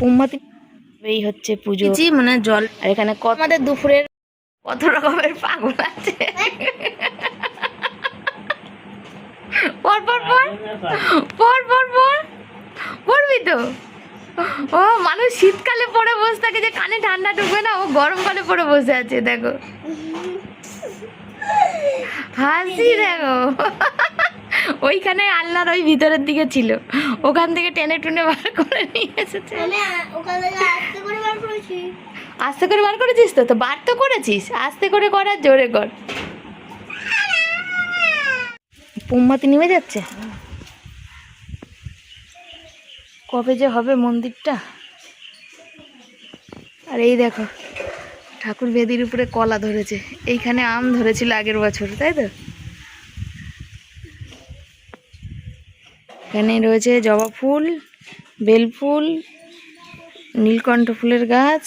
পুম্মাতি এই হচ্ছে পুজো। মানে জল আর এখানে কত আমাদের দুপুরের কত রকমের পাগল আছে? পর পর পর পর পর পর পড়বি তো? ও মানুষ শীতকালে পরে বসে থাকে যে কানে ঠান্ডা ঢুকবে না ও গরমকালে পরে বসে আছে দেখো। হাসি দেখো। ওইখানে আল্লাহর ওই ভিতরের দিকে ছিল। ওখান থেকে টেনে টুনে বার করে নিয়ে এসেছে। করে আস্তে করে বার করেছিস তো? তো বার তো করেছিস। আস্তে করে করার জোরে কর। পুম্মাতি নেমে যাচ্ছে? কবে যে হবে মন্দিরটা? আর এই দেখো ঠাকুর বেদির উপরে কলা ধরেছে। এইখানে আম ধরেছিল আগের বছর তাই তো? এখানে রয়েছে জবা ফুল বেল ফুল নীলকণ্ঠ ফুলের গাছ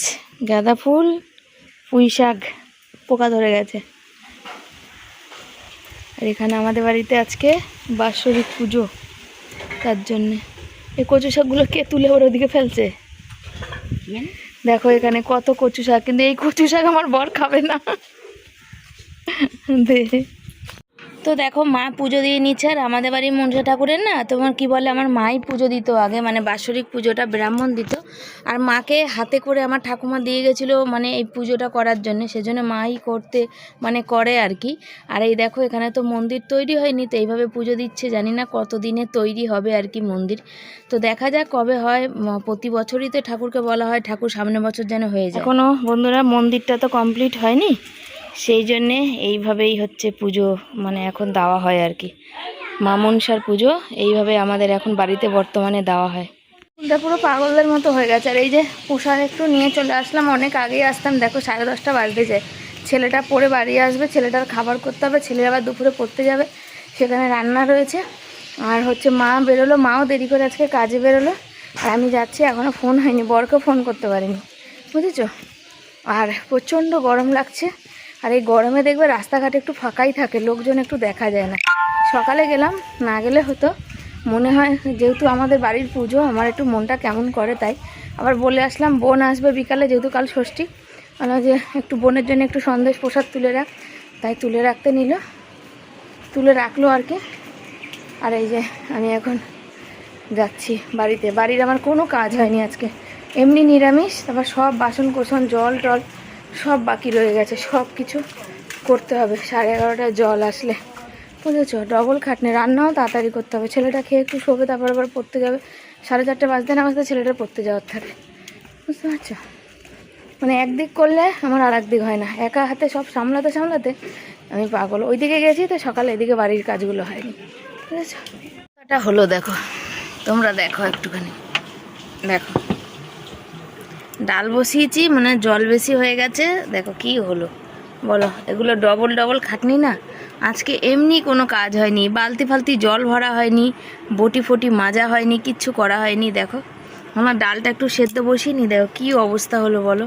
গাঁদা ফুল পুঁই শাক পোকা ধরে গেছে। আর এখানে আমাদের বাড়িতে আজকে বাৎসরিক পুজো তার জন্যে। এই কচু শাকগুলো কে তুলে ওর ওদিকে ফেলছে? দেখো এখানে কত কচু শাক কিন্তু এই কচু শাক আমার বর খাবে না। দে। তো দেখো মা পুজো দিয়ে নিচ্ছে আর আমাদের বাড়ির মনসা ঠাকুরের না তোমার কি বলে আমার মাই পুজো দিত আগে মানে বাৎসরিক পুজোটা ব্রাহ্মণ দিত। আর মাকে হাতে করে আমার ঠাকুমা দিয়ে গেছিল মানে এই পুজোটা করার জন্য, সেজন্য মাই করতে মানে করে আর কি। আর এই দেখো এখানে তো মন্দির তৈরি হয়নি, তো এইভাবে পুজো দিচ্ছে, জানি না কত দিনে তৈরি হবে আর কি মন্দির। তো দেখা যাক কবে হয় প্রতি বছরই তো ঠাকুরকে বলা হয়, ঠাকুর সামনের বছর যেন হয়ে যায়। এখনও বন্ধুরা মন্দিরটা তো কমপ্লিট হয়নি। সেই জন্যে এইভাবেই হচ্ছে পুজো মানে এখন দেওয়া হয় আর কি। মা মনসার পুজো এইভাবে আমাদের এখন বাড়িতে বর্তমানে দেওয়া হয়। এটা পুরো পাগলদের মতো হয়ে গেছে। আর এই যে পোশাক একটু নিয়ে চলে আসলাম, অনেক আগেই আসতাম। দেখো সাড়ে দশটা বাজতে যায় ছেলেটা পরে বাড়ি আসবে, ছেলেটার খাবার করতে হবে, ছেলে আবার দুপুরে পড়তে যাবে। সেখানে রান্না রয়েছে। আর হচ্ছে মা বেরোলো, মাও দেরি করে আজকে কাজে বেরোলো। আর আমি যাচ্ছি এখনও ফোন হয়নি বরকে ফোন করতে পারিনি। বুঝেছ? আর প্রচণ্ড গরম লাগছে। আর এই গরমে দেখবে রাস্তাঘাটে একটু ফাঁকাই থাকে, লোকজন একটু দেখা যায় না। সকালে গেলাম, না গেলে হতো। মনে হয় যেহেতু আমাদের বাড়ির পুজো, আমার একটু মনটা কেমন করে তাই। আবার বলে আসলাম, বোন আসবে বিকালে, যেহেতু কাল ষষ্ঠী। বললাম যে একটু বোনের জন্য একটু সন্দেশ প্রসাদ তুলে রাখ। তাই তুলে রাখতে নিল। তুলে রাখল আর কি। আর এই যে আমি এখন যাচ্ছি বাড়িতে। বাড়ির আমার কোনো কাজ হয়নি আজকে। এমনি নিরামিষ, তারপর সব বাসন কোসন জল টল সব বাকি রয়ে গেছে, সব কিছু করতে হবে। সাড়ে এগারোটায় জল আসলে। বুঝেছ? ডবল খাটনি, রান্নাও তাড়াতাড়ি করতে হবে। ছেলেটা খেয়ে একটু শোবে, তারপর আবার পড়তে যাবে। সাড়ে চারটে বাজতে না বাজতে ছেলেটা পড়তে যাওয়ার থাকে। বুঝতে পারছ? মানে একদিক করলে আমার আর একদিক হয় না। একা হাতে সব সামলাতে সামলাতে আমি পাগল। ওইদিকে গেছি তো সকালে, এদিকে বাড়ির কাজগুলো হয়নি। বুঝেছ? হলো, দেখো, তোমরা দেখো একটুখানি। দেখো। ডাল বসিয়েছি মানে জল বেশি হয়ে গেছে। দেখো কি হলো। বলো, এগুলো ডবল ডবল খাটনি না? আজকে এমনি কোনো কাজ হয়নি বালতি ফালতি জল ভরা হয়নি বটি ফটি মাজা হয়নি, কিচ্ছু করা হয়নি, দেখো। আমার ডালটা একটু সেদ্ধ বসিয়ে নি, দেখো কী অবস্থা হলো বলো।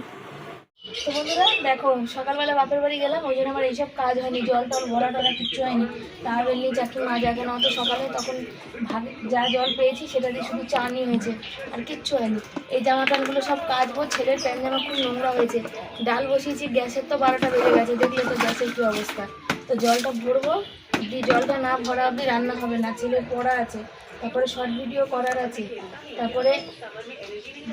তো বন্ধুরা, দেখো, সকালবেলা বাপের বাড়ি গেলাম, ওই জন্য আমার এইসব কাজ হয়নি, জল টল ভরা টরা কিচ্ছু হয়নি। তার বেরিয়ে চাকরি মাজা কেন অত সকালে তখন ভাগ, যা জল পেয়েছি, সেটা দিয়ে শুধু চা নিয়ে হয়েছে, আর কিচ্ছু হয়নি। এই জামা প্যান্টগুলো সব কাচবো, ছেলের প্যান্ট জামা খুব নোংরা হয়েছে। ডাল বসিয়েছি, গ্যাসের তো বারোটা বেজে গেছে, দেখলে তো গ্যাসের কী অবস্থা। তো জলটা ভরবো দিয়ে জলটা না ভরা অবধি রান্না হবে না, ছেলের পড়া আছে, তারপরে শর্ট ভিডিও করার আছে। তারপরে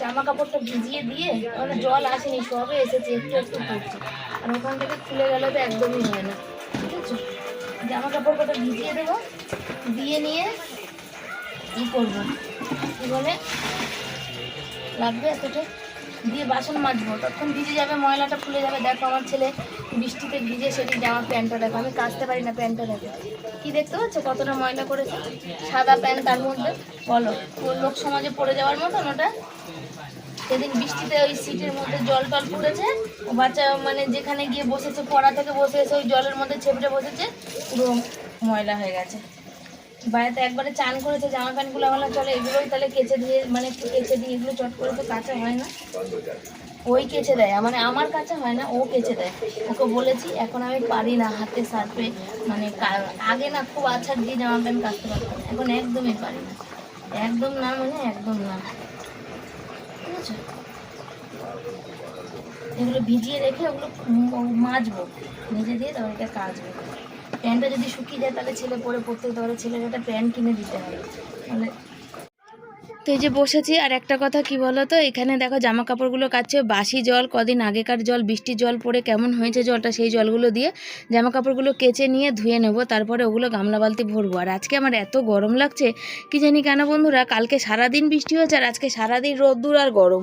জামা কাপড়টা ভিজিয়ে দিয়ে মানে জল আসেনি, সবে এসেছে, একটু একটু পড়ছে আর ওখান থেকে খুলে গেলে তো একদমই হয় না, ঠিক আছে? জামা কাপড় কটা ভিজিয়ে দেবো, দিয়ে নিয়ে ই করব। কী বলে? লাগবে এতটা? দিয়ে বাসন মাজবো। তখন ভিজে যাবে, ময়লাটা ফুলে যাবে। দেখো আমার ছেলে বৃষ্টিতে ভিজে সেটি জামা প্যান্টটা দেখো। আমি কাচতে পারি না প্যান্টটা দেখো। কি দেখতে পাচ্ছ? কতটা ময়লা করেছে সাদা প্যান্ট তার মধ্যে। বলো লোক সমাজে পড়ে যাওয়ার মতন ওটা? সেদিন বৃষ্টিতে ওই সিটের মধ্যে জল টল পড়েছে। ও বাচ্চা মানে যেখানে গিয়ে বসেছে, পড়া থেকে বসে এসে ওই জলের মধ্যে ছেপড়ে বসেছে। পুরো ময়লা হয়ে গেছে। বাড়িতে একবারে চান করেছে, জামা প্যান্টগুলো আমার চলে, এগুলোই তাহলে কেচে দিয়ে মানে একটু কেচে দিয়ে, এগুলো চট করে তো কাঁচা হয় না। ওই কেচে দেয় মানে আমার কাছে হয় না, ও কেচে দেয়। ওকে বলেছি, এখন আমি পারি না, হাতে সার্ফে মানে আগে না খুব আছাড় দিয়ে জামা প্যান্ট কাটতে পারতাম, এখন একদমই পারি না। একদম না মানে একদম না। বুঝেছ এগুলো ভিজিয়ে রেখে ওগুলো মাজবো ভেজে দিয়ে তারপরে কাচবো। প্যান্টটা যদি শুকিয়ে যায়, তাহলে ছেলে পরে পড়তে পারে ছেলের একটা প্যান্ট কিনে দিতে হবে। মানে তো এই যে বসেছি, আর একটা কথা কি বলো তো এখানে দেখো জামা কাপড়গুলো কাচ্ছে, বাসি জল, কদিন আগেকার জল বৃষ্টির জল পড়ে কেমন হয়েছে জলটা, সেই জলগুলো দিয়ে জামা কাপড়গুলো কেচে নিয়ে ধুয়ে নেব, তারপরে ওগুলো গামলা বালতি ভরবো। আর আজকে আমার এত গরম লাগছে, কি জানি কেন বন্ধুরা, কালকে সারাদিন বৃষ্টি হয়েছে, আর আজকে সারাদিন রোদ্দুর আর গরম।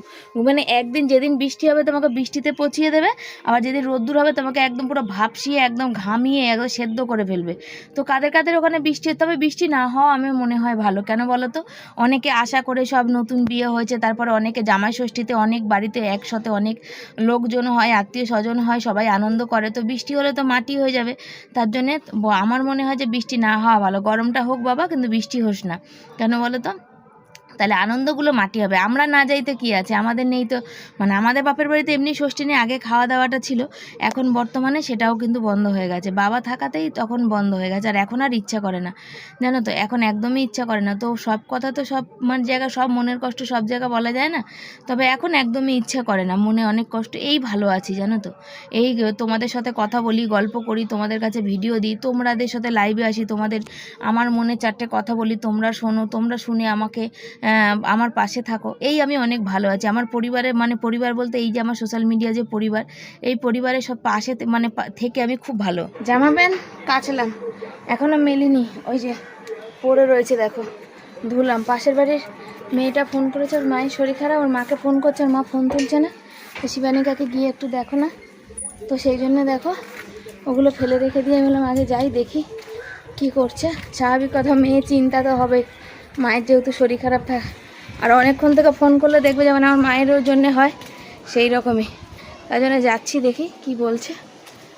মানে একদিন যেদিন বৃষ্টি হবে তোমাকে বৃষ্টিতে পচিয়ে দেবে, আবার যেদিন রোদ্দুর হবে তোমাকে একদম পুরো ভাপসিয়ে, একদম ঘামিয়ে, একদম সেদ্ধ করে ফেলবে। তো কাদের কাদের ওখানে বৃষ্টি, তবে বৃষ্টি না হওয়া আমি মনে হয় ভালো। কেন বলো তো অনেকে আশা করে সব নতুন বিয়ে হয়েছে, তারপরে অনেকে জামাই ষষ্ঠীতে অনেক বাড়িতে একসাথে অনেক লোকজন হয় আত্মীয় স্বজন হয়, সবাই আনন্দ করে। তো বৃষ্টি হলে তো মাটি হয়ে যাবে। তার জন্যে আমার মনে হয় যে বৃষ্টি না হওয়া ভালো। গরমটা হোক বাবা, কিন্তু বৃষ্টি হোস না। কেন বলো তো? তাহলে আনন্দগুলো মাটি হবে। আমরা না যাইতে কি আছে? আমাদের নেই তো মানে আমাদের বাপের বাড়িতে এমনি ষষ্ঠী নিয়ে আগে খাওয়া দাওয়াটা ছিল। এখন বর্তমানে সেটাও কিন্তু বন্ধ হয়ে গেছে। বাবা থাকাতেই তখন বন্ধ হয়ে গেছে। আর এখন আর ইচ্ছা করে না। জানো তো, এখন একদমই ইচ্ছা করে না। তো সব কথা তো সব মানে জায়গা সব মনের কষ্ট সব জায়গা বলা যায় না? তবে এখন একদমই ইচ্ছা করে না। মনে অনেক কষ্ট। এই ভালো আছি, জানো তো। এই তোমাদের সাথে কথা বলি, গল্প করি, তোমাদের কাছে ভিডিও দিই, তোমাদের সাথে লাইভে আসি, তোমাদের আমার মনে চারটে কথা বলি, তোমরা শোনো, তোমরা শুনে আমাকে আমার পাশে থাকো। এই আমি অনেক ভালো আছি। আমার পরিবারের মানে পরিবার বলতে এই যে আমার সোশ্যাল মিডিয়া যে পরিবার, এই পরিবারের সব পাশে মানে থেকে আমি খুব ভালো। জামা প্যান্ট কাচলাম এখনও মেলিনি। ওই যে পড়ে রয়েছে দেখো। ধুলাম। পাশের বাড়ির মেয়েটা ফোন করেছে, ওর মায়ের শরীর খারাপ, ওর মাকে ফোন করছে, ওর মা ফোন তুলছে না। তো শিবানী কাকে গিয়ে একটু দেখো না। তো সেই জন্য দেখো, ওগুলো ফেলে রেখে দিয়ে আমি বললাম, আগে যাই দেখি কি করছে। স্বাভাবিক কথা, মেয়ে চিন্তা তো হবে মায়ের যেহেতু শরীর খারাপ থাক আর অনেকক্ষণ থেকে ফোন করলে দেখবে যেমন আমার মায়েরও জন্য হয়, সেই রকমই। তাই জন্য যাচ্ছি দেখি কি বলছে।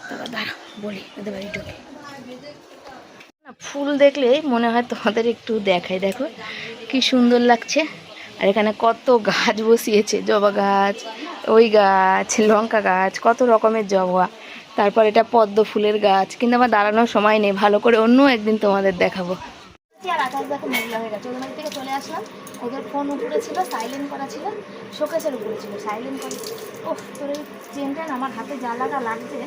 তারপর দাঁড়া বলি, ওদের বাড়ি ঢুকে। ফুল দেখলে মনে হয় তোমাদের একটু দেখাই, দেখো কি সুন্দর লাগছে। আর এখানে কত গাছ বসিয়েছে, জবা গাছ, ওই গাছ, লঙ্কা গাছ, কত রকমের জবা। তারপর এটা পদ্ম ফুলের গাছ, কিন্তু আমার দাঁড়ানোর সময় নেই, ভালো করে অন্য একদিন তোমাদের দেখাবো। আর আকাশ দেখো মেঘলা হয়ে গেছে। ওদের থেকে চলে আসলাম। ওদের ফোন উপরে ছিল সাইলেন্ট করা ছিল, শোকেসের উপরে ছিল সাইলেন্ট করে ও তোর এই চেনটা আমার হাতে যা লাগা লাগছে,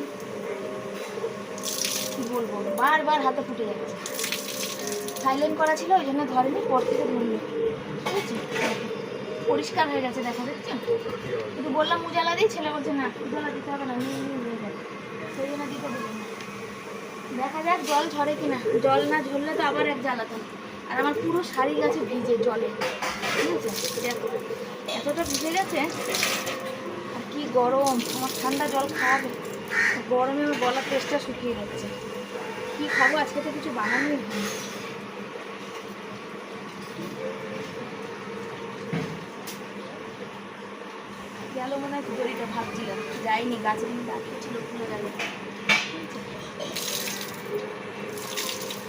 কি বলব, বারবার হাতে ফুটে যাচ্ছে সাইলেন্ট করা ছিল, ওই জন্য ধরেনি, পর থেকে ধরলো। বুঝেছি পরিষ্কার হয়ে গেছে, দেখো দেখছ কিন্তু বললাম, উজালা দিই ছেলে বলছে, না, উজালা দিতে হবে না সেই জন্য দিতে না। দেখা যাক জল ঝরে কিনা। জল না ঝরলে তো আবার এক জ্বালাতাম আর আমার পুরো শাড়ি গেছে ভিজে জলে। ঠিক আছে? এতটা ভিজে গেছে, আর কি গরম। আমার ঠান্ডা জল খাওয়াবে গরমে আমার গলার টেস্টটা শুকিয়ে যাচ্ছে। কি খাব? আজকে তো কিছু বানানোই হয়নি। গেল মনে হয় খিচুড়িটা ভাবছিলাম। যাইনি গাছের মধ্যে আটকে ছিল খুলে গেল।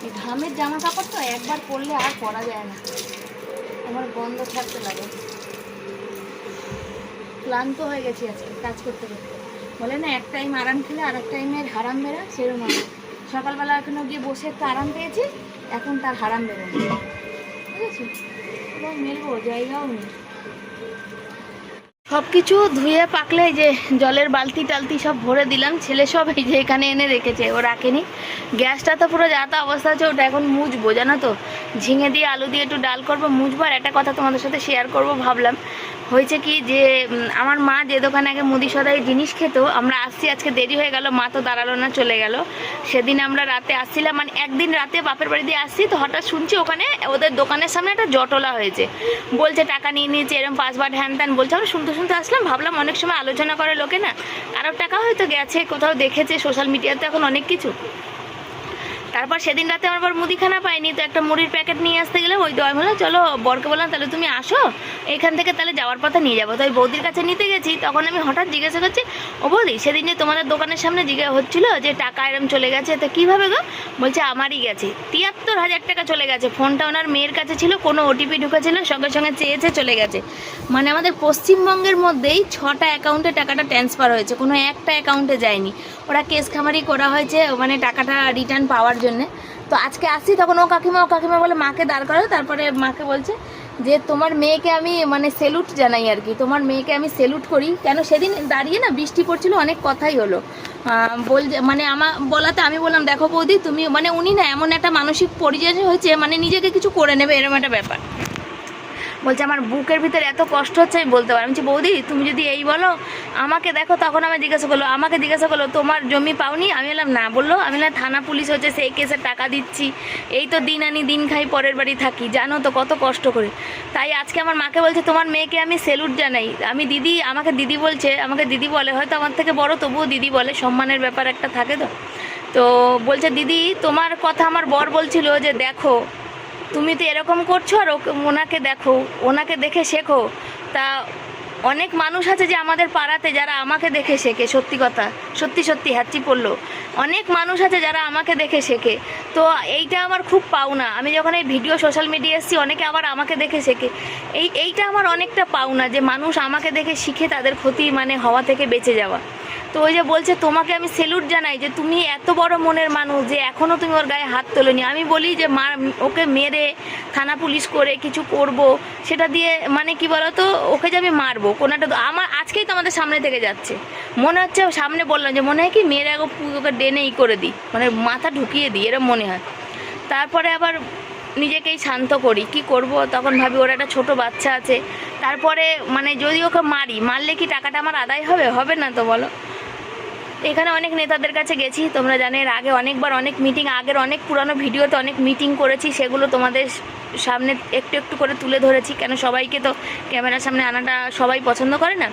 এই ঘামের জামা কাপড় তো একবার পরলে আর পরা যায় না। আমার গন্ধ থাকতে লাগে। ক্লান্ত হয়ে গেছি আজকে, কাজ করতে করতে। বলে না, এক টাইম আরাম খেলে আর এক টাইমের হারাম বেরা সেরকম আমি সকালবেলা এখনও গিয়ে বসে একটু আরাম পেয়েছি, এখন তার হারাম বেরোয় ঠিক আছে এবার মেলবো, জায়গাও নেই। সব কিছু ধুয়ে পাকলে যে জলের বালতি টালতি সব ভরে দিলাম। ছেলে সব এই যে এখানে এনে রেখেছে, ও রাখেনি। গ্যাসটা তো পুরো যা তা অবস্থা আছে ওটা এখন মুজবো জানো তো? ঝিঙে দিয়ে, আলু দিয়ে একটু ডাল করব মুজবো আর একটা কথা তোমাদের সাথে শেয়ার করব, ভাবলাম। হয়েছে কি যে আমার মা যে দোকানে আগে মুদি সদাই জিনিস খেত, আমরা আসছি, আজকে দেরি হয়ে গেল, মা তো দাঁড়াল না, চলে গেল। সেদিন আমরা রাতে আসছিলাম মানে একদিন রাতে বাপের বাড়ি দিয়ে আসছি, তো হঠাৎ শুনছি ওখানে ওদের দোকানের সামনে একটা জটলা হয়েছে। বলছে, টাকা নিয়ে নিয়েছে এরকম পাঁচবার হ্যান ত্যান। বলছে, আমরা শুনতে শুনতে আসলাম, ভাবলাম অনেক সময় আলোচনা করে লোকে না, কারোর টাকা হয়তো গেছে, কোথাও দেখেছে সোশ্যাল মিডিয়াতে এখন অনেক কিছু। তারপর সেদিন রাতে আমার মুদিখানা পাইনি তো একটা মুড়ির প্যাকেট নিয়ে আসতে গেলে ওই দোয়া বললাম চলো বরকে বললাম, তাহলে তুমি আসো, এখান থেকে তাহলে যাওয়ার পথে নিয়ে যাব। তো ওই বৌদির কাছে নিতে গেছি, তখন আমি হঠাৎ জিজ্ঞাসা করছি, ও বৌদি, সেদিন যে তোমাদের দোকানের সামনে জিজ্ঞাসা হচ্ছিল যে টাকা এরম চলে গেছে, তো কীভাবে গো? বলছে, আমারই গেছে। তিয়াত্তর হাজার টাকা চলে গেছে, ফোনটা ওনার মেয়ের কাছে ছিল, কোনো ওটিপি ঢুকেছিল, সঙ্গে সঙ্গে চেয়েছে চলে গেছে। মানে আমাদের পশ্চিমবঙ্গের মধ্যেই ছটা অ্যাকাউন্টে টাকাটা ট্রান্সফার হয়েছে, কোনো একটা অ্যাকাউন্টে যায়নি। ওরা কেস খামারি করা হয়েছে মানে টাকাটা রিটার্ন পাওয়ার জন্যে তো আজকে আসি তখন ও কাকিমা ও কাকিমা বলে মাকে দাঁড় করে তারপরে মাকে বলছে যে তোমার মেয়েকে আমি মানে সেলুট জানাই আর কি। তোমার মেয়েকে আমি সেলুট করি। কেন সেদিন দাঁড়িয়ে না বৃষ্টি পড়ছিল, অনেক কথাই হলো। বল মানে আমার বলাতে আমি বললাম, দেখো বৌদি, তুমি মানে উনি না এমন একটা মানসিক পরিচয় হয়েছে মানে নিজেকে কিছু করে নেবে এরকম একটা ব্যাপার। বলছে, আমার বুকের ভিতরে এত কষ্ট হচ্ছে, আমি বলতে পারি আমি বৌদি, তুমি যদি এই বলো, আমাকে দেখো। তখন আমি জিজ্ঞাসা করল, আমাকে জিজ্ঞাসা করল, তোমার জমি পাওনি? আমি বললাম, না। বলল, আমি বললাম, থানা পুলিশ হচ্ছে, সেই কেসে টাকা দিচ্ছি। এই তো দিন আনি, দিন খাই, পরের বাড়ি থাকি। জানো তো কত কষ্ট করে। তাই আজকে আমার মাকে বলছে, তোমার মেয়েকে আমি সেলুট জানাই। আমি দিদি, আমাকে দিদি বলছে, আমাকে দিদি বলে, হয়তো আমার থেকে বড়, তবুও দিদি বলে, সম্মানের ব্যাপার একটা থাকে তো। তো বলছে, দিদি, তোমার কথা আমার বর বলছিল যে দেখো তুমি তো এরকম করছ আর ওনাকে দেখো, ওনাকে দেখে শেখো। তা অনেক মানুষ আছে যে আমাদের পাড়াতে যারা আমাকে দেখে শেখে, সত্যি কথা, সত্যি সত্যি হ্যাচি পড়ল। অনেক মানুষ আছে যারা আমাকে দেখে শেখে। তো এইটা আমার খুব পাওনা। আমি যখন এই ভিডিও সোশ্যাল মিডিয়া এসেছি, অনেকে আবার আমাকে দেখে শেখে। এই এইটা আমার অনেকটা পাওনা যে মানুষ আমাকে দেখে শিখে তাদের ক্ষতি মানে হওয়া থেকে বেঁচে যাওয়া। তো ওই যে বলছে, তোমাকে আমি সেলুট জানাই যে তুমি এত বড় মনের মানুষ যে এখনও তুমি ওর গায়ে হাত তোলোনি। আমি বলি যে, মা, ওকে মেরে থানা পুলিশ করে কিছু করব, সেটা দিয়ে মানে কি বলতো, ওকে যে আমি মারবো কোনো একটা আমার, আজকেই তো আমাদের সামনে থেকে যাচ্ছে। মনে হচ্ছে, সামনে বললাম যে, মনে হয় কি একবার পু- ওকে ডেনেই করে দিই মানে মাথা ঢুকিয়ে দিই, এরম মনে হয়। তারপরে আবার নিজেকেই শান্ত করি, কি করব? তখন ভাবি ওর একটা ছোট বাচ্চা আছে। তারপরে মানে যদি ওকে মারি, মারলে কি টাকাটা আমার আদায় হবে? হবে না তো বলো? এখানে অনেক নেতাদের কাছে গেছি, তোমরা জানো এর আগে অনেকবার অনেক মিটিং আগের অনেক পুরানো ভিডিওতে অনেক মিটিং করেছি, সেগুলো তোমাদের সামনে একটু একটু করে তুলে ধরেছি, কেন সবাইকে তো ক্যামেরার সামনে আনাটা সবাই পছন্দ করে না?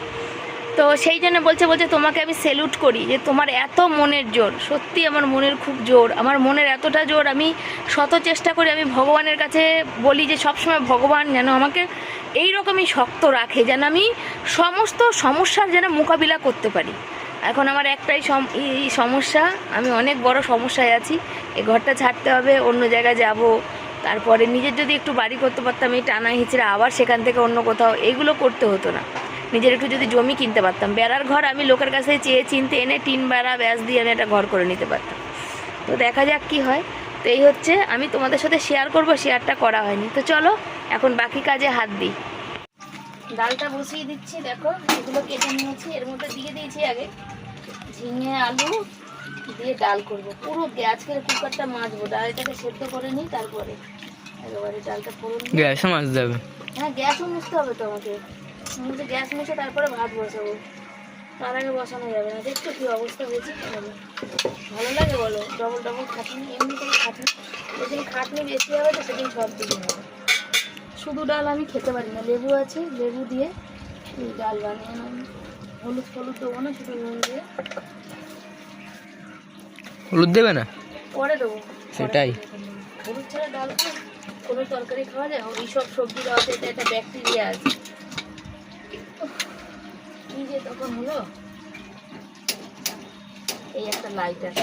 তো সেই জন্য বলছে বলছে তোমাকে আমি সেলুট করি যে তোমার এত মনের জোর, সত্যি আমার মনের খুব জোর, আমার মনের এতটা জোর, আমি শত চেষ্টা করি আমি ভগবানের কাছে বলি যে সবসময় ভগবান যেন আমাকে এই রকমই শক্ত রাখে, যেন আমি সমস্ত সমস্যার যেন মোকাবিলা করতে পারি। এখন আমার একটাই সমস্যা, আমি অনেক বড় সমস্যায় আছি। এই ঘরটা ছাড়তে হবে, অন্য জায়গায় যাব, তারপরে নিজের যদি একটু বাড়ি করতে পারতাম, এই টানা হিচড়ে আবার সেখান থেকে অন্য কোথাও, এগুলো করতে হতো না। নিজের একটু যদি জমি কিনতে পারতাম, বেড়ার ঘর আমি লোকের কাছে চেয়ে চিনতে এনে টিন বেড়া, ব্যাস দিয়ে আমি একটা ঘর করে নিতে পারতাম। তো দেখা যাক কি হয়। তো এই হচ্ছে, আমি তোমাদের সাথে শেয়ার করব শেয়ারটা করা হয়নি। তো চলো, এখন বাকি কাজে হাত দিই। ডালটা বসিয়ে দিচ্ছি, দেখো, এগুলো কেটে নিয়েছি, এর মধ্যে দিয়ে দিয়েছি আগে। ঝিঙে আলু দিয়ে ডাল করব। পুরো আজকের কুকারটা মাজবো ডালটাকে সেদ্ধ করে নিই তারপরে একেবারে ডালটা ফোড়ন গ্যাসে মাছ দেবে হ্যাঁ গ্যাসও মুছতে হবে তো আমাকে। আমি গ্যাস মুছে তারপরে ভাত বসাবো। তার আগে বসানো যাবে না। দেখছ কি অবস্থা হয়েছে। ভালো লাগে বলো ডবল ডবল খাটনি এমনি করে খাটনি। যেদিন খাটনি বেশি হবে তো সেদিন সব দিকে হবে। শুধু ডাল আমি খেতে পারি না। লেবু আছে লেবু দিয়ে ডাল বানিয়ে হলুদ হলুদ দেবো না শুধু নুন দিয়ে। হলুদ দেবে না? পরে দেবো। সেটাই। হলুদ ছাড়া ডাল কোনো তরকারি খাওয়া যায়? এই সব সবজি দেওয়াতে এটা একটা ব্যাকটেরিয়া আছে। কি যে তখন হলো? এই একটা লাইটার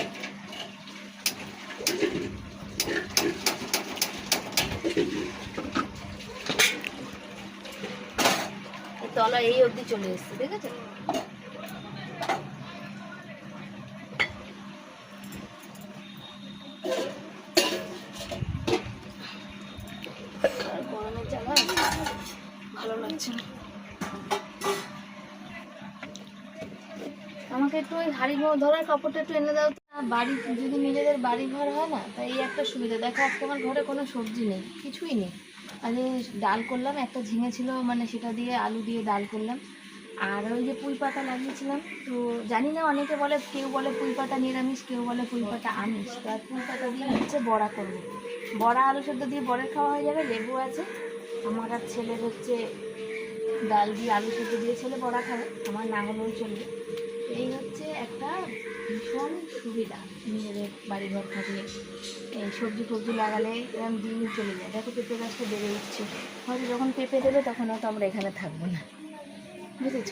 তলা এই অবধি চলে এসছে ঠিক আছে আর গরমের জ্বালা ভালো লাগছে না আমাকে একটু ওই হাড়ি ধরার কাপড়টা একটু এনে দাও। বাড়ি, যদি নিজেদের বাড়ি ঘর হয় না, তাই এই একটা সুবিধা। দেখো আজকে আমার ঘরে কোনো সবজি নেই, কিছুই নেই। আরে ডাল করলাম, একটা ঝিঙে ছিল মানে সেটা দিয়ে আলু দিয়ে ডাল করলাম। আর ওই যে পুঁই পাতা লাগিয়েছিলাম, তো জানি না, অনেকে বলে, কেউ বলে পুঁই পাতা নিরামিষ, কেউ বলে পুঁই পাতা আমিষ। আর পুঁই পাতা দিয়ে হচ্ছে বড়া করব। বড়া, আলু সেদ্ধ দিয়ে বড়ের খাওয়া হয়ে যাবে, লেবু আছে। আমার আর ছেলের হচ্ছে ডাল দিয়ে আলু সেদ্ধ দিয়ে ছেলে বড়া খাবে, আমার না হলেও চলবে। এই হচ্ছে একটা ভীষণ সুবিধা নিজেদের বাড়ি ঘর থাকলে এই সবজি ফবজি লাগালে এরকম দিন চলে যায়। দেখো পেঁপে গাছটা বেড়ে উঠছে। হয়তো যখন পেঁপে দেবে তখন হয়তো আমরা এখানে থাকব না। বুঝেছ?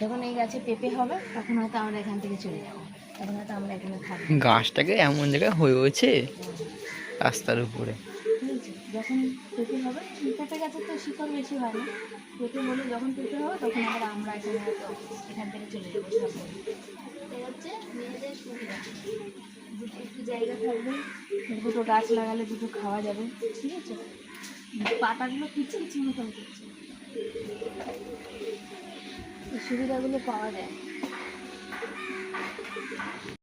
যখন এই গাছে পেঁপে হবে তখন হয়তো আমরা এখান থেকে চলে যাব। তখন হয়তো আমরা এখানে থাকব গাছটাকে এমন জায়গায় হয়ে হয়েছে রাস্তার উপরে? যখন পেঁপে হবে পেঁপে গাছের তো শিকড় বেশি হয় না। পেঁপে হলে যখন পেঁপে হবে তখন আবার আমরা এখানে হয়তো এখান থেকে চলে যাব। হচ্ছে মেয়েদের সুবিধা। দুটো একটু জায়গা থাকবে। দুটো গাছ লাগালে দুটো খাওয়া যাবে ঠিক আছে? পাতাগুলো কিচিং মতন করছে এই সুবিধাগুলো পাওয়া যায়।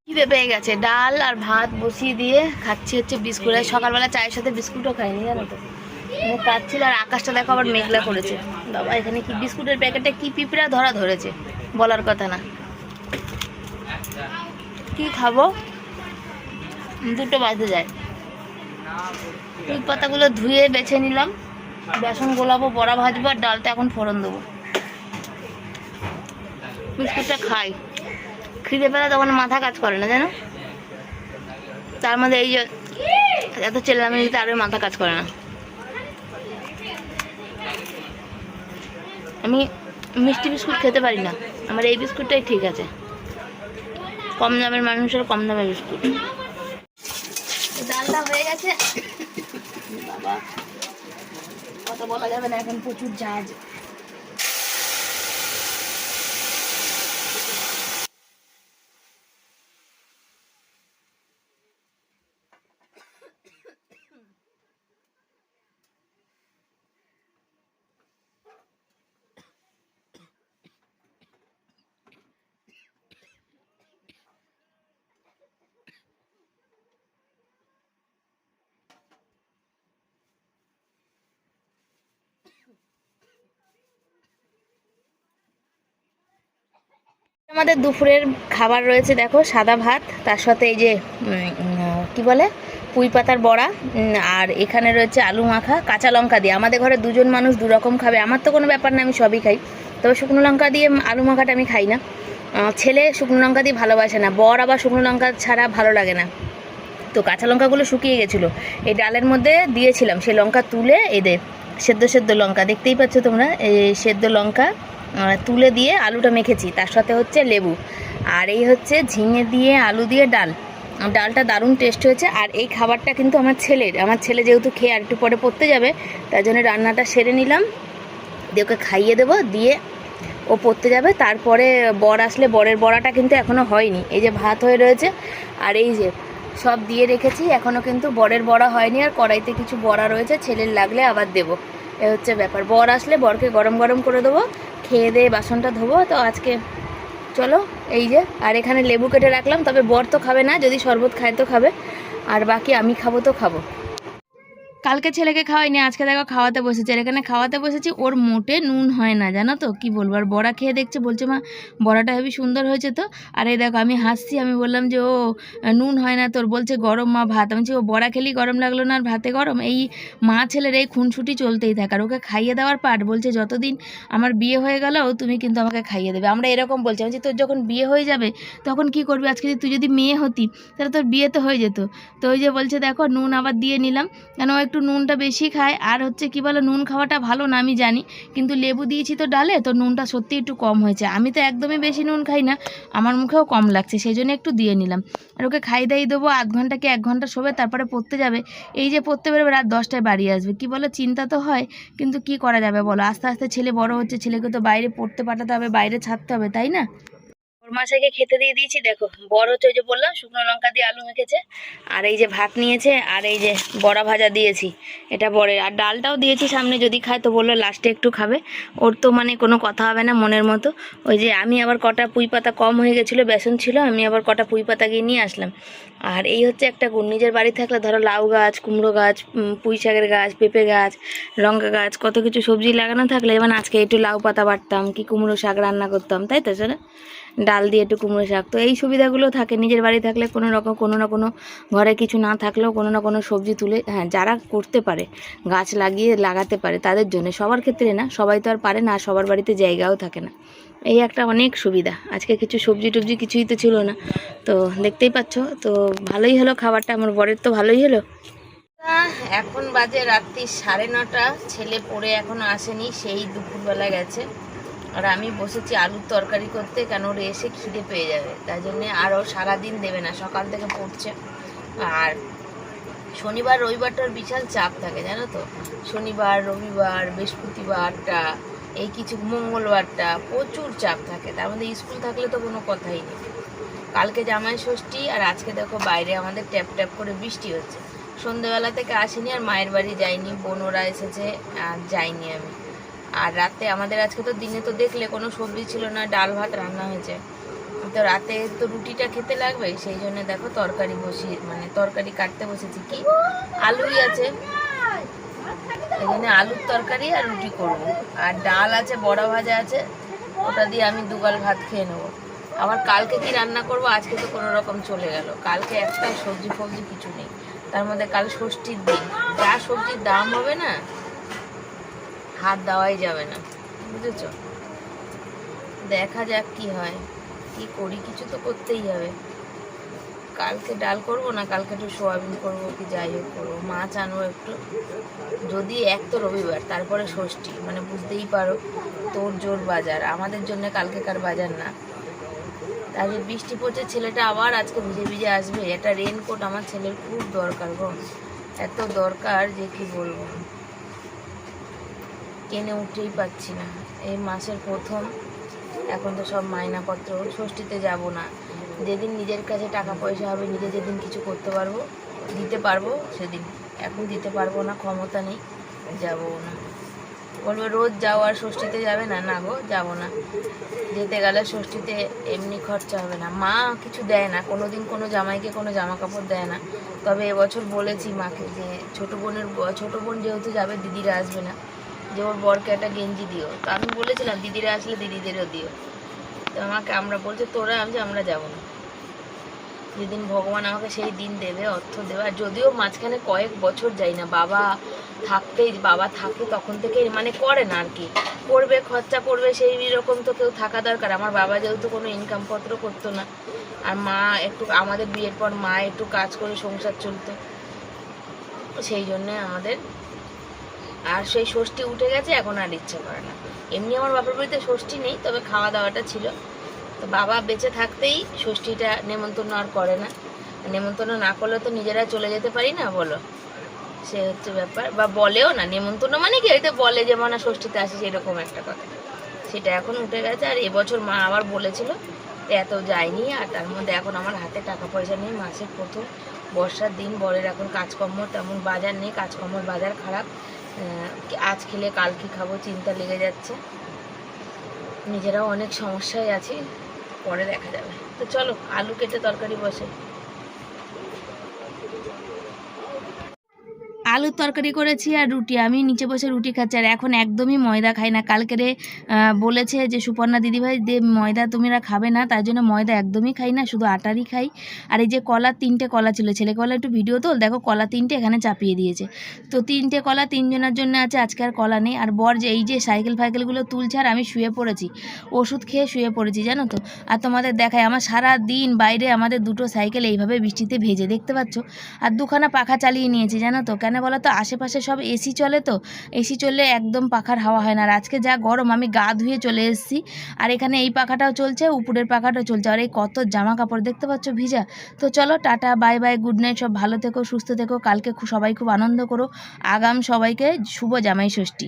খিদে পেয়ে গেছে। ডাল আর ভাত বসিয়ে দিয়ে খাচ্ছি হচ্ছে বিস্কুট। আর সকালবেলা চায়ের সাথে বিস্কুটও খাইনি জানো তো? মানে কাটছিল আর আকাশটা দেখো আবার মেঘলা করেছে। বাবা এখানে কি বিস্কুটের প্যাকেটে কি পিঁপড়া ধরা ধরেছে? বলার কথা না। কি খাব? দুটো বাজতে যায়। এই পাতাগুলো ধুয়ে বেছে নিলাম। বেসন গোলাবো, বড়া ভাজবো, আর ডালটা এখন ফোড়ন দেবো। বিস্কুটটা খাই। খিদে পেলে তখন মাথা কাজ করে না, জানো? তার মধ্যে এই যে, এত চেল্লামেলিতে আরও মাথা কাজ করে না। আমি মিষ্টি বিস্কুট খেতে পারি না। আমার এই বিস্কুটটাই ঠিক আছে। কম দামের মানুষের কম দামের বিস্কুট। ডালটা হয়ে গেছে। বাবা, কত বলা যাবে না, এখন প্রচুর জাহাজ আমাদের দুপুরের খাবার রয়েছে, দেখো, সাদা ভাত, তার সাথে এই যে কি বলে, পুঁই পাতার বড়া আর এখানে রয়েছে আলু মাখা, কাঁচা লঙ্কা দিয়ে। আমাদের ঘরে দুজন মানুষ দু রকম খাবে, আমার তো কোনো ব্যাপার না, আমি সবই খাই। তবে শুকনো লঙ্কা দিয়ে আলু মাখাটা আমি খাই না। ছেলে শুকনো লঙ্কা দিয়ে ভালোবাসে না, বর আবার শুকনো লঙ্কা ছাড়া ভালো লাগে না। তো কাঁচা লঙ্কাগুলো শুকিয়ে গেছিল। এই ডালের মধ্যে দিয়েছিলাম সেই লঙ্কা তুলে এদের সেদ্ধ সেদ্ধ লঙ্কা, দেখতেই পাচ্ছ তোমরা, এই সেদ্ধ লঙ্কা তুলে দিয়ে আলুটা মেখেছি, তার সাথে হচ্ছে লেবু। আর এই হচ্ছে ঝিঙে দিয়ে আলু দিয়ে ডাল। ডালটা দারুণ টেস্ট হয়েছে, আর এই খাবারটা কিন্তু আমার ছেলের। আমার ছেলে যেহেতু খেয়ে আর একটু পরে পড়তে যাবে, তার জন্য রান্নাটা সেরে নিলাম। দিয়ে ওকে খাইয়ে দেবো, দিয়ে ও পড়তে যাবে। তারপরে বর আসলে, বরের বড়াটা কিন্তু এখনও হয়নি। এই যে ভাত হয়ে রয়েছে, আর এই যে সব দিয়ে রেখেছি এখনও কিন্তু বরের বড়া হয়নি, আর কড়াইতে কিছু বড়া রয়েছে, ছেলের লাগলে আবার দেবো। এ হচ্ছে ব্যাপার। বর আসলে বরকে গরম গরম করে দেবো খেয়ে দিয়ে বাসনটা ধোবো। তো আজকে চলো, এই যে, আর এখানে লেবু কেটে রাখলাম, তবে বর তো খাবে না, যদি শরবত খায় তো খাবে, আর বাকি আমি খাব তো খাব। কালকে ছেলেকে খাওয়াইনি, আজকে দেখো খাওয়াতে বসেছে। আর এখানে খাওয়াতে বসেছি, ওর মোটে নুন হয় না, জানো তো? কি বলব? আর বড়া খেয়ে দেখছে, বলছে, মা, বড়াটা হেবি সুন্দর হয়েছে তো? আর এই দেখো, আমি হাসছি, আমি বললাম যে, ও, নুন হয় না তোর? বলছে, গরম মা ভাত। আমি ও, বড়া খেলি গরম লাগল না আর ভাতে গরম? এই মা ছেলের এই খুনসুটি চলতেই থাকে, আর ওকে খাইয়ে দেওয়ার পাট বলছে, যতদিন আমার বিয়ে হয়ে গেলেও তুমি কিন্তু আমাকে খাইয়ে দেবে। আমরা এরকম বলছি, আমি তোর যখন বিয়ে হয়ে যাবে, তখন কি করবি? আজকে তুই যদি মেয়ে হতি, তাহলে তোর বিয়ে তো হয়ে যেত। তো ওই যে বলছে, দেখো, নুন আবার দিয়ে নিলাম। কেন ও একটু নুনটা বেশি খায়। আর হচ্ছে কি বলে, নুন খাওয়াটা ভালো না, আমি জানি। কিন্তু লেবু দিয়েছি তো ডালে, তো নুনটা সত্যি একটু কম হয়েছে। আমি তো একদমই বেশি নুন খাই না, আমার মুখেও কম লাগছে সেই জন্য একটু দিয়ে নিলাম। আর ওকে খাই দাই দেবো, আধ ঘণ্টা কি এক ঘণ্টা শোবে, তারপরে পড়তে যাবে। এই যে পড়তে বেরোবে, রাত দশটায় বাড়ি আসবে। কি বলো, চিন্তা তো হয়, কিন্তু কি করা যাবে বলো? আস্তে আস্তে ছেলে বড় হচ্ছে, ছেলেকে তো বাইরে পড়তে পাঠাতে হবে, বাইরে ছাড়তে হবে, তাই না? মাসাইকে খেতে দিয়ে দিয়েছি, দেখো, বড় হচ্ছে ওই যে বললাম, শুকনো লঙ্কা দিয়ে আলু মেখেছে, আর এই যে ভাত নিয়েছে, আর এই যে বড়া ভাজা দিয়েছি, এটা বড়ের আর ডালটাও দিয়েছি সামনে, যদি খায় তো বলল লাস্টে একটু খাবে, ওর তো মানে কোনো কথা হবে না মনের মতো, ওই যে আমি আবার কটা পুঁই পাতা কম হয়ে গেছিল, বেসন ছিল, আমি আবার কটা পুঁই পাতা গিয়ে নিয়ে আসলাম, আর এই হচ্ছে একটা গুণ নিজের বাড়ি থাকলে ধরো লাউ গাছ, কুমড়ো গাছ পুঁই শাকের গাছ, পেঁপে গাছ, লঙ্কা গাছ, কত কিছু সবজি লাগানো থাকলে যেমন আজকে একটু লাউ পাতা বাটতাম, কি কুমড়ো শাক রান্না করতাম, তাই তো সেটা ডাল দিয়ে একটু কুমড়ো শাক। তো এই সুবিধাগুলো থাকে, নিজের বাড়ি থাকলে কোনো রকম, কোনো না কোনো ঘরে কিছু না থাকলেও কোনো না কোনো সবজি তুলে হ্যাঁ যারা করতে পারে, গাছ লাগিয়ে লাগাতে পারে তাদের জন্য, সবার ক্ষেত্রে না, সবাই তো আর পারে না, সবার বাড়িতে জায়গাও থাকে না। এই একটা অনেক সুবিধা, আজকে কিছু সবজি টবজি কিছুই তো ছিল না। তো দেখতেই পাচ্ছ, তো ভালোই হলো খাবারটা, আমার বরের তো ভালোই হলো। এখন বাজে রাত্রি সাড়ে নটা, ছেলে পড়ে এখনও আসেনি, সেই দুপুরবেলা গেছে। আর আমি বসেছি আলুর তরকারি করতে, কেন ওর এসে খিদে পেয়ে যাবে। তাই জন্যে আরও সারাদিন দেবে না, সকাল থেকে পড়ছে। আর শনিবার, রবিবারটার বিশাল চাপ থাকে, জানো তো? শনিবার, রবিবার, বৃহস্পতিবারটা, এই কিছু মঙ্গলবারটা প্রচুর চাপ থাকে। তার মধ্যে স্কুল থাকলে তো কোনো কথাই নেই। কালকে জামাই ষষ্ঠী আর আজকে দেখো বাইরে আমাদের ট্যাপ ট্যাপ করে বৃষ্টি হচ্ছে। সন্ধেবেলা থেকে আসিনি আর মায়ের বাড়ি যাইনি বোনরা এসেছে, আর যাইনি আমি। আর রাতে আমাদের আজকে তো দিনে তো দেখলে কোনো সবজি ছিল না, ডাল ভাত রান্না হয়েছে। তো রাতে তো রুটিটা খেতে লাগবে, সেই জন্য দেখো তরকারি বসিয়ে মানে তরকারি কাটতে বসেছি। কি আলুই আছে। এখানে আলুর তরকারি আর রুটি করব। আর ডাল আছে, বড়া ভাজা আছে, ওটা দিয়ে আমি দুগাল ভাত খেয়ে নেব। আবার কালকে কি রান্না করব? আজকে তো কোনো রকম চলে গেল। কালকে একটা সবজি ফবজি কিছু নেই। তার মধ্যে কাল ষষ্ঠীর দিন। যা সবজির দাম হবে না হাত দেওয়াই যাবে না, বুঝেছ? দেখা যাক কি হয়, কি করি, কিছু তো করতেই হবে। কালকে ডাল করব না, কালকে একটু সোয়াবিন করব কি যাই হোক করব। মাছ আনব একটু, যদি এক তো রবিবার, তারপরে ষষ্ঠী মানে বুঝতেই পারো তোর জোর বাজার। আমাদের জন্য কালকেকার বাজার না। তাহলে বৃষ্টি পড়ছে, ছেলেটা আবার আজকে ভিজে ভিজে আসবে। একটা রেনকোট আমার ছেলের খুব দরকার গো। এত দরকার যে কি বলব? কিনে উঠতেই পাচ্ছি না। এই মাসের প্রথম, এখন তো সব মাইনাপত্র। ষষ্ঠীতে যাব না। যেদিন নিজের কাছে টাকা পয়সা হবে, নিজে যেদিন কিছু করতে পারব, দিতে পারব সেদিন। এখন দিতে পারব না, ক্ষমতা নেই, যাব না। বলব, রোজ যাও আর ষষ্ঠীতে যাবে না? না গো, যাব না। যেতে গেলে ষষ্ঠীতে এমনি খরচা হবে না। মা কিছু দেয় না কোনো দিন কোনো জামাইকে কোনো জামা কাপড় দেয় না। তবে এবছর বলেছি মাকে যে, ছোটো বোনের ছোটো বোন যেহেতু যাবে, দিদিরা আসবে না। যে ওর বরকে একটা গেঞ্জি দিও। তো আমি বলেছিলাম, দিদিরা আসলে দিদিদেরও দিও। তো আমাকে, আমরা বলছে, তোরা আমি আমরা যাব না। যেদিন ভগবান আমাকে সেই দিন দেবে, অর্থ দেবে। আর যদিও মাঝখানে কয়েক বছর যাই না, বাবা থাকতেই, বাবা থাকে তখন থেকে মানে করে না আর কি। করবে খরচা করবে সেই রকম তো কেউ থাকা দরকার। আমার বাবা যেহেতু কোনো ইনকাম পত্র করতো না, আর মা একটু, আমাদের বিয়ের পর মা একটু কাজ করে সংসার চলতো। সেই জন্যে আমাদের আর সেই ষষ্ঠী উঠে গেছে, এখন আর ইচ্ছে করে না। এমনি আমার বাপের বাড়িতে ষষ্ঠী নেই, তবে খাওয়া দাওয়াটা ছিল। তো বাবা বেঁচে থাকতেই ষষ্ঠীটা নেমন্তন্ন আর করে না। নেমন্তন্ন না করলে তো নিজেরা চলে যেতে পারি না, বলো? সে হচ্ছে ব্যাপার। বা বলেও না, নেমন্তন্ন মানে কি? হয়তো বলে যে মানে ষষ্ঠীতে আসিস, এরকম একটা কথা। সেটা এখন উঠে গেছে, আর এবছর মা আবার বলেছিল এত যায়নি আর তার মধ্যে এখন আমার হাতে টাকা পয়সা নেই, মাসের প্রথম বর্ষার দিন, বরের এখন কাজকর্ম, তেমন বাজার নেই, কাজকর্মর বাজার খারাপ। আজ খেলে কাল কি খাব, চিন্তা লেগে যাচ্ছে। নিজেরাও অনেক সমস্যায় আছি, পরে দেখা যাবে। তো চলো, আলু কেটে তরকারি বসে। আলুর তরকারি করেছি আর রুটি। আমি নিচে বসে রুটি খাচ্ছি আর এখন একদমই ময়দা খাই না। কালকেরে বলেছে যে সুপর্ণা দিদিভাই, দে, ময়দা তুমিরা খাবে না, তার জন্য ময়দা একদমই খাই না, শুধু আটারই খাই। আর এই যে কলা, তিনটে কলা ছিল। ছেলে কলা একটু ভিডিও তোল, দেখো কলা তিনটে এখানে চাপিয়ে দিয়েছে। তো তিনটে কলা তিনজনের জন্য আছে, আজকে আর কলা নেই। আর বর যে, এই যে সাইকেল ফাইকেলগুলো তুলছে আর আমি শুয়ে পড়েছি, ওষুধ খেয়ে শুয়ে পড়েছি, জানো তো? আর তোমাদের দেখায় আমার সারা দিন বাইরে আমাদের দুটো সাইকেল এইভাবে বৃষ্টিতে ভেজে, দেখতে পাচ্ছ? আর দুখানা পাখা চালিয়ে নিয়েছি, জানো তো? কেন বলো তো, আশেপাশে সব এসি চলে তো? এসি চললে একদম পাখার হাওয়া হয় না। আর আজকে যা গরম, আমি গা ধুয়ে চলে এসেছি। আর এখানে এই পাখাটাও চলছে, উপরের পাখাটাও চলছে। আর এই কত জামা কাপড় দেখতে পাচ্ছ ভিজা? তো চলো, tata, bye bye, good night, সব ভালো থেকো, সুস্থ থেকো। কালকে সবাই খুব আনন্দ করো। আগাম সবাইকে শুভ জামাই ষষ্ঠী।